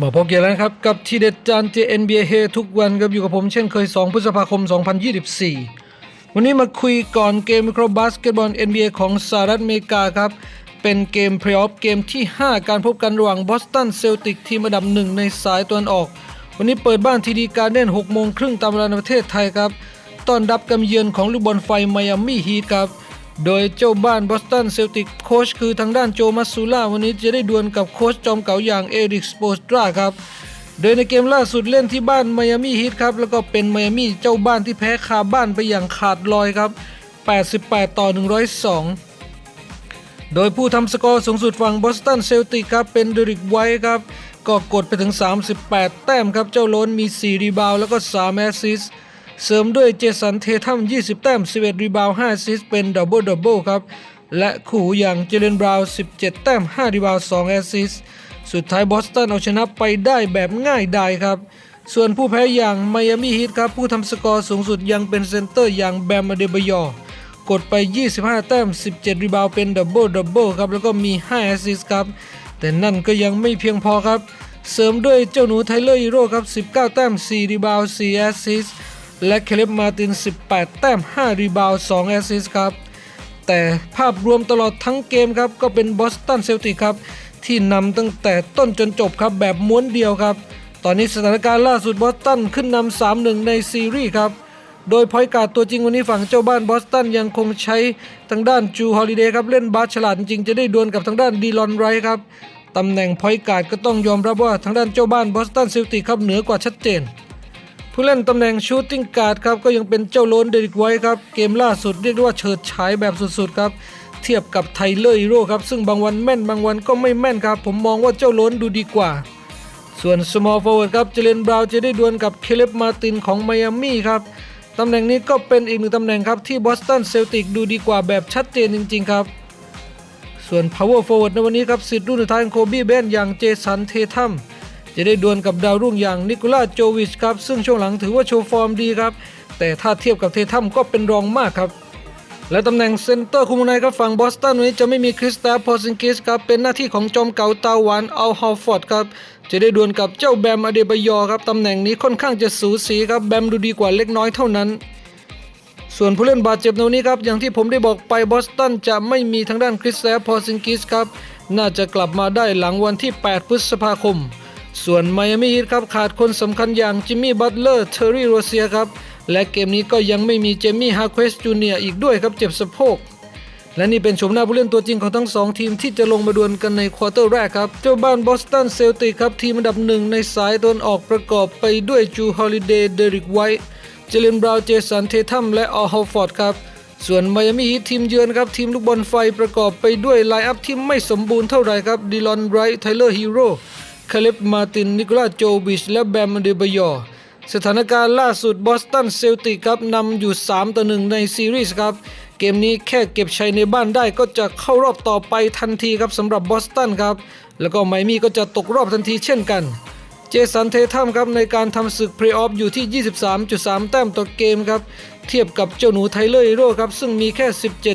มาพบกันแล้วครับ กับทีเด็ดจานเจ NBA เฮทุกวันครับอยู่กับผมเช่นเคย 2 พฤษภาคม 2024 วันนี้มาคุยก่อนเกมวิคราบาสเกตบอล NBA ของสหรัฐอเมริกาครับ เป็นเกมเพลย์ออฟเกมที่ 5 การพบกันระหว่างบอสตันเซลติกทีมอันดับหนึ่งในสายตะวันออก วันนี้เปิดบ้านทีดีการเด่น6โมงครึ่งตามเวลาในประเทศไทยครับต้อนรับกำเยือนของลูกบอลไฟไมอามี่ฮีทครับ โดยเจ้าบ้านบอสตันเซลติกโค้ชคือทางด้านโจมัสซูล่าวันนี้จะได้ดวลกับโค้ชจอมเก่าอย่างเอริกสโปสตราครับ โดยในเกมล่าสุดเล่นที่บ้านไมอามี่ฮีทครับ แล้วก็เป็นไมอามี่เจ้าบ้านที่แพ้คาบ้านไปอย่างขาดลอยครับ 88 ต่อ 102 โดยผู้ทำสกอร์สูงสุดฝั่งบอสตันเซลติกครับเป็นเดริกไวท์ครับ ก็กดไปถึง 38 แต้มครับเจ้าล้นมี 4 รีบาวแล้วก็ 3 แอสซิสต์ เสริมด้วยเจสันเททัม 20 แต้ม 11 รีบาว5แอซิสเป็นดับเบิลดับเบิลครับ และคู่อย่างเจเลนบราวน์17 แต้ม 5 รีบาว 2 แอสซิสสุดท้ายบอสตันเอาชนะไปได้แบบง่ายดายครับ ส่วนผู้แพ้อย่างไมอามี่ฮีทครับ ผู้ทำสกอร์สูงสุดยังเป็นเซนเตอร์อย่างแบมเดบยอร์กดไป 25 แต้ม 17 รีบาวเป็นดับเบิลดับเบิลครับ แล้วก็มี 5 แอสซิสครับ แต่นั่นก็ยังไม่เพียงพอครับ เสริมด้วยเจ้าหนูไทเลอร์ฮีโร่ครับ 19 แต้ม 4 รีบาว 4 แอสซิสต และเคเลบมาติน 18 แต้ม 5 รีบาวด์2แอสซิสครับ แต่ภาพรวมตลอดทั้งเกมครับ ก็เป็นบอสตันเซลติกครับ ที่นำตั้งแต่ต้นจนจบครับ แบบม้วนเดียวครับ ตอนนี้สถานการณ์ล่าสุดบอสตันขึ้นนำ 3-1 ในซีรีส์ครับ โดยพอยการ์ดตัวจริงวันนี้ฝั่งเจ้าบ้านบอสตันยังคงใช้ทางด้านจูฮอลิเดย์ครับเล่นบาสฉลาดจริงจะได้ดวลกับทางด้านดีลอนไรท์ครับตำแหน่งพอยการ์ดก็ต้องยอมรับว่าทางด้านเจ้าบ้านบอสตันซิลติกครับเหนือกว่าชัดเจน ผู้เล่นตำแหน่งชูตติ้งการ์ดครับก็ยังเป็นเจ้าโลนเดริกไว้ครับ เกมล่าสุดเรียกได้ว่าเฉิดฉายแบบสุดๆครับ เทียบกับไทเลอร์ฮีโร่ครับ ซึ่งบางวันแม่นบางวันก็ไม่แม่นครับ ผมมองว่าเจ้าโลนดูดีกว่า ส่วน small forward ครับเจเลนบราวน์จะได้ดวลกับเคเลบมาตินของไมอามี่ครับตำแหน่งนี้ก็เป็นอีกหนึ่งตำแหน่งครับที่บอสตันเซลติกดูดีกว่าแบบชัดเจนจริง ๆ ครับ ส่วน power forward ในวันนี้ครับสิทธิ์รุ่นสุดท้ายของโคบีแบนอย่างเจสันเททัม จะได้ดวลกับดาวรุ่งอย่างนิโคลาโจวิชครับ ซึ่งช่วงหลังถือว่าโชว์ฟอร์มดีครับ แต่ถ้าเทียบกับเททัมก็เป็นรองมากครับ และตำแหน่งเซนเตอร์คุมในครับฝั่งบอสตันวันนี้จะไม่มีคริสตาพอซิงกิสครับ เป็นหน้าที่ของจอมเก่าตาหวานอัลฮอลฟอร์ดครับจะได้ดวลกับเจ้าแบมอเดบยอครับตำแหน่งนี้ค่อนข้างจะสูสีครับแบมดูดีกว่าเล็กน้อยเท่านั้นส่วนผู้เล่นบาดเจ็บในวันนี้ครับ อย่างที่ผมได้บอกไปบอสตันจะไม่มีทางด้านคริสแตพอซิงกิสครับ น่าจะกลับมาได้หลังวันที่ 8 พฤษภาคม ส่วนไมอามี่ฮีทครับขาดคนสำคัญอย่างจิมมี่บัตเลอร์เทอร์รี่โรเซียครับ และเกมนี้ก็ยังไม่มีเจมี่ฮาเควสจูเนียอีกด้วยครับเจ็บสะโพก และนี่เป็นชมหน้าผู้เล่นตัวจริงของทั้งสองทีมที่จะลงมาดวลกันในควอเตอร์แรกครับ เจ้าบ้านบอสตันเซลติกครับ ทีมอันดับหนึ่งในสายตนออกประกอบไปด้วยจูฮอลิเดย์เดริกไวท์เจเลนบราวน์เจสันเททัมและออฮอลฟอร์ดครับส่วนไมอามี่ฮีททีมเยือนครับ ทีมลูกบอลไฟประกอบไปด้วยไลน์อัพที่ไม่สมบูรณ์เท่าไหร่ครับดิลอนไรท์ไทเลอร์ฮีโร่ คาเลบมาติน นิโคลาโจบิช และแบมเดบยอร์สถานการณ์ล่าสุดบอสตันเซลติกครับนำอยู่ 3 ต่อ 1 ในซีรีส์ครับ เกมนี้แค่เก็บชัยในบ้านได้ก็จะเข้ารอบต่อไปทันทีครับสำหรับบอสตันครับ แล้วก็ไมมี่ก็จะตกรอบทันทีเช่นกัน เจสันเททัมครับในการทำศึกเพลย์ออฟอยู่ที่ 23.3 แต้มต่อเกมครับ เทียบกับเจ้าหนูไทเลอร์ฮีโร่ครับซึ่งมีแค่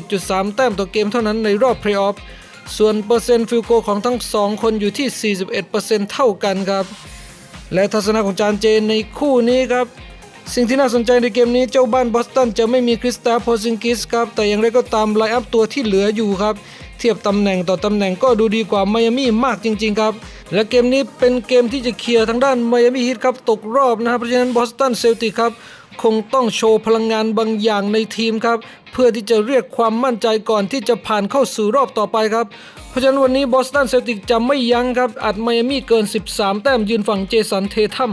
17.3 แต้มต่อเกมเท่านั้นในรอบเพลย์ออฟ ส่วนเปอร์เซ็นต์ฟิลโกของทั้งสองคนอยู่ที่ 41%เท่ากันครับ และทัศนะของจานเจนในคู่นี้ครับ สิ่งที่น่าสนใจในเกมนี้เจ้าบ้านบอสตันจะไม่มีคริสตาโพซิงกิสครับ แต่อย่างไรก็ตามไลน์อัพตัวที่เหลืออยู่ครับ เทียบตำแหน่งต่อตำแหน่งก็ดูดีกว่าไมอามี่มากจริง ๆ ครับ และเกมนี้เป็นเกมที่จะเคลียร์ทางด้านไมอามี่ฮีทครับ ตกรอบนะครับเพราะฉะนั้นบอสตันเซลติกครับ คงต้องโชว์พลังงานบางอย่างในทีมครับ เพื่อที่จะเรียกความมั่นใจก่อนที่จะผ่านเข้าสู่รอบต่อไปครับเพราะฉะนั้นวันนี้บอสตันเซลติกจะไม่ยั้งครับ อัดไมอามี่เกิน 13 แต้มยืนฝั่งเจสันเททัม